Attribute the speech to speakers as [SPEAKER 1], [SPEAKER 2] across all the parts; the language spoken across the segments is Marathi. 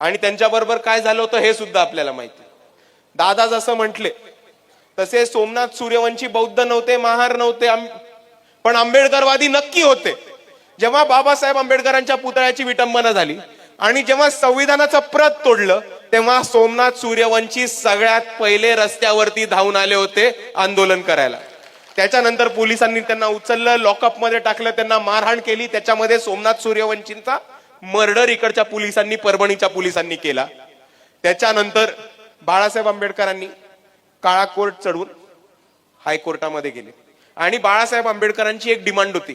[SPEAKER 1] आणि त्यांच्याबरोबर काय झालं होतं हे सुद्धा आपल्याला माहिती. दादा जसं म्हटले तसे सोमनाथ सूर्यवंशी बौद्ध नव्हते महार नव्हते पण आंबेडकरवादी नक्की होते. जेव्हा बाबासाहेब आंबेडकरांच्या पुतळ्याची विटंबना झाली आणि जेव्हा संविधानाचं प्रत तोडलं तेव्हा सोमनाथ सूर्यवंशी सगळ्यात पहिले रस्त्यावरती धावून आले होते आंदोलन करायला. त्याच्यानंतर पोलिसांनी त्यांना उचललं लॉकअपमध्ये टाकलं त्यांना मारहाण केली त्याच्यामध्ये सोमनाथ सूर्यवंशींचा मर्डर इकडच्या पोलिसांनी परभणीच्या पोलिसांनी केला. त्याच्यानंतर बाळासाहेब आंबेडकरांनी काळा कोर्ट चढून हायकोर्टामध्ये गेले. आणि बाळासाहेब आंबेडकरांची एक डिमांड होती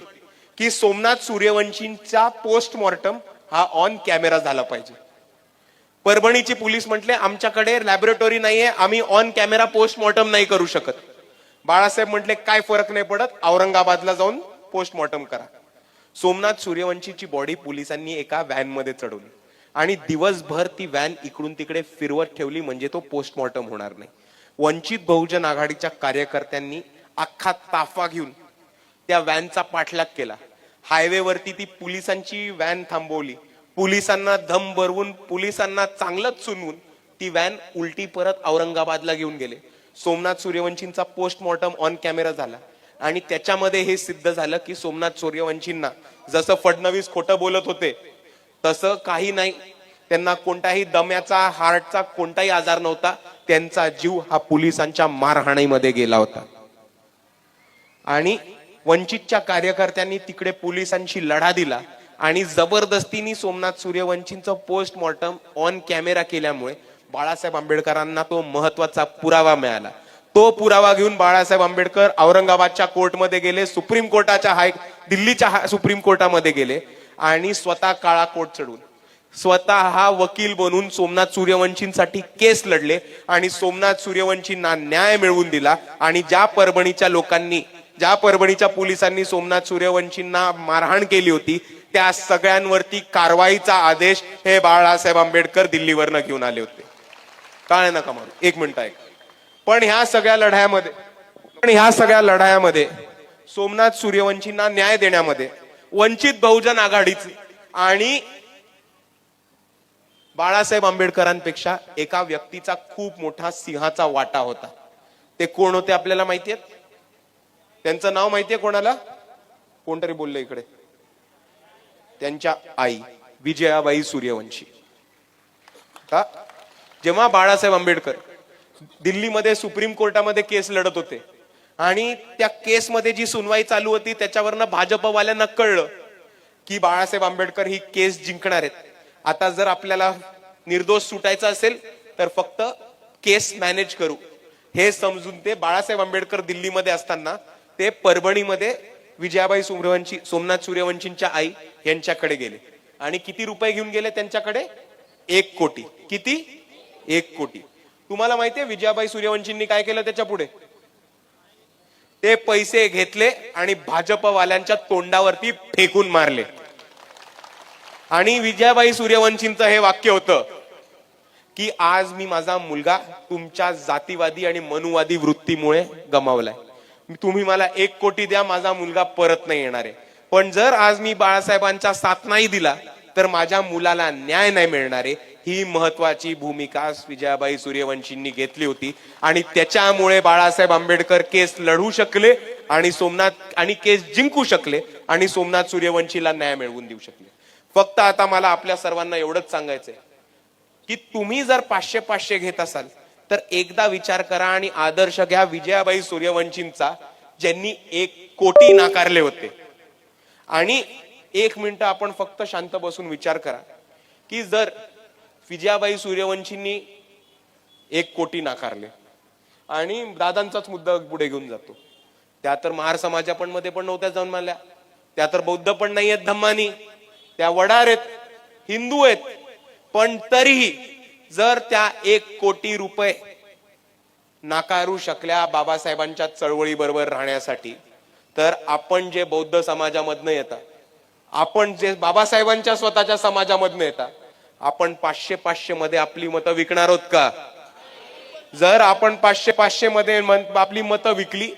[SPEAKER 1] की सोमनाथ सूर्यवंशींचा पोस्टमॉर्टम हा ऑन कॅमेरा झाला पाहिजे. परभणीची पोलीस म्हटले आमच्याकडे लॅबोरेटरी नाहीये आम्ही ऑन कॅमेरा पोस्टमॉर्टम नाही करू शकत. बाळासाहेब म्हटले काय फरक नाही पडत औरंगाबादला जाऊन पोस्टमॉर्टम करा. सोमनाथ सूर्यवंशीची बॉडी पोलिसांनी एका व्हॅनमध्ये चढवली. आणि दिवसभर ती व्हॅन इकडून तिकडे फिरवत ठेवली म्हणजे तो पोस्टमॉर्टम होणार नाही. वंचित बहुजन आघाडीच्या कार्यकर्त्यांनी अख्खा ताफा घेऊन त्या व्हॅनचा पाठलाग केला. हायवेवरती ती पोलिसांची व्हॅन थांबवली. पोलिसांना धम भरवून पोलिसांना चांगलंच सुनवून ती व्हॅन उलटी परत औरंगाबादला घेऊन गेले. सोमनाथ सूर्यवंशींचा पोस्टमॉर्टम ऑन कॅमेरा झाला. आणि त्याच्यामध्ये हे सिद्ध झालं की सोमनाथ सूर्यवंशींना जसं फडणवीस खोटं बोलत होते तसं काही नाही. त्यांना कोणताही दम्याचा हार्टचा कोणताही आजार नव्हता. त्यांचा जीव हा पोलिसांच्या मारहाणीमध्ये गेला होता. आणि वंचितच्या कार्यकर्त्यांनी तिकडे पोलिसांशी लढा दिला आणि जबरदस्तीने सोमनाथ सूर्यवंशींचं पोस्टमॉर्टम ऑन कॅमेरा केल्यामुळे बाळासाहेब आंबेडकरांना तो महत्त्वाचा पुरावा मिळाला. तो पुरावा घेऊन बाळासाहेब आंबेडकर औरंगाबादच्या कोर्टमध्ये गेले सुप्रीम कोर्टाच्या हाय दिल्लीच्या हा- सुप्रीम कोर्टामध्ये गेले आणि स्वतः काळा कोर्ट चढून स्वतः हा वकील बनून सोमनाथ सूर्यवंशींसाठी केस लढले आणि सोमनाथ सूर्यवंशींना न्याय मिळवून दिला आणि ज्या परभणीच्या लोकांनी ज्या परभणीच्या पोलिसांनी सोमनाथ सूर्यवंशींना मारहाण केली होती त्या सगळ्यांवरती कारवाईचा आदेश हे बाळासाहेब आंबेडकर दिल्लीवरनं घेऊन आले होते. काय नका मारू. एक मिनिट ऐका. पण ह्या सगळ्या लढायामध्ये पण ह्या सगळ्या लढायामध्ये सोमनाथ सूर्यवंशींना न्याय देण्यामध्ये वंचित बहुजन आघाडीचे आणि बाळासाहेब आंबेडकरांपेक्षा एका व्यक्तीचा खूप मोठा सिंहाचा वाटा होता. ते कोण होते आपल्याला माहिती आहेत? त्यांचं नाव माहितीये कोणाला? कोणतरी बोललं इकडे. त्यांच्या आई विजयाबाई सूर्यवंशी. का जेव्हा बाळासाहेब आंबेडकर दिल्लीमध्ये सुप्रीम कोर्टामध्ये केस लढत होते. आणि त्या केसमध्ये जी सुनवाई चालू होती त्याच्यावरनं भाजपवाल्यांना कळलं की बाळासाहेब आंबेडकर ही केस जिंकणार आहेत. आता जर आपल्याला निर्दोष सुटायचं असेल तर फक्त केस मॅनेज करू. हे समजून ते बाळासाहेब आंबेडकर दिल्लीमध्ये असताना ते परभणीमध्ये विजयाबाई सूर्यवंशी सोमनाथ सूर्यवंशींच्या आई यांच्याकडे गेले. आणि किती रुपये घेऊन गेले त्यांच्याकडे? एक कोटी. किती? एक कोटी. तुम्हाला माहितीये विजयाबाई सूर्यवंशींनी काय केलं त्याच्या पुढे? ते पैसे घेतले आणि भाजपवाल्यांच्या तोंडावरती फेकून मारले. आणि विजयाबाई सूर्यवंशींचं हे वाक्य होतं की आज मी माझा मुलगा तुमच्या जातीवादी आणि मनुवादी वृत्तीमुळे गमावलाय. तुम्ही मला एक कोटी द्या माझा मुलगा परत नाही येणार आहे. पण जर आज मी बाळासाहेबांचा साथ नाही दिला तर माझ्या मुलाला न्याय नाही मिळणार आहे. ही महत्वाची भूमिका विजयाबाई सूर्यवंशींनी घेतली होती. आणि त्याच्यामुळे बाळासाहेब आंबेडकर केस लढू शकले आणि सोमनाथ आणि केस जिंकू शकले आणि सोमनाथ सूर्यवंशीला न्याय मिळवून देऊ शकले. फक्त आता मला आपल्या सर्वांना एवढंच सांगायचंय की तुम्ही जर पाचशे पाचशे घेत असाल तर एकदा विचार करा आणि आदर्श घ्या विजयाबाई सूर्यवंशींचा ज्यांनी एक कोटी नाकारले होते. आणि एक मिनिट आपण फक्त शांत बसून विचार करा की जर विजयाबाई सूर्यवंशींनी एक कोटी नाकारले. आणि दादांचाच मुद्दा पुढे घेऊन जातो. त्या तर महार समाजा पण मध्ये पण नव्हत्या जाऊन मानल्या त्या तर बौद्ध पण नाही आहेत धम्मानी. त्या वडार आहेत हिंदू आहेत. पण तरीही जर त्या एक कोटी रुपये नाकारू शकल्या बाबासाहेबांच्या चळवळी बरोबर राहण्यासाठी तर आपण जे बौद्ध समाजामधनं येतात आपण जे बाबासाहेबांच्या स्वतःच्या समाजामधनं येतात आपण पाचशे पाचशे मध्ये आपली मतं विकणार आहोत का? जर आपण पाचशे पाचशे मध्ये आपली मतं विकली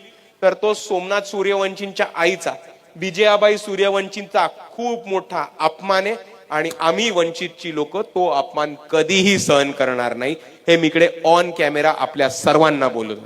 [SPEAKER 1] तर तो सोमनाथ सूर्यवंशींच्या आईचा विजयाबाई सूर्यवंशींचा खूप मोठा अपमान आहे आणि आम्ही वंचितची लोक तो अपमान कधीही सहन करणार नाही. हे मी इकडे ऑन कॅमेरा आपल्या सर्वांना बोलत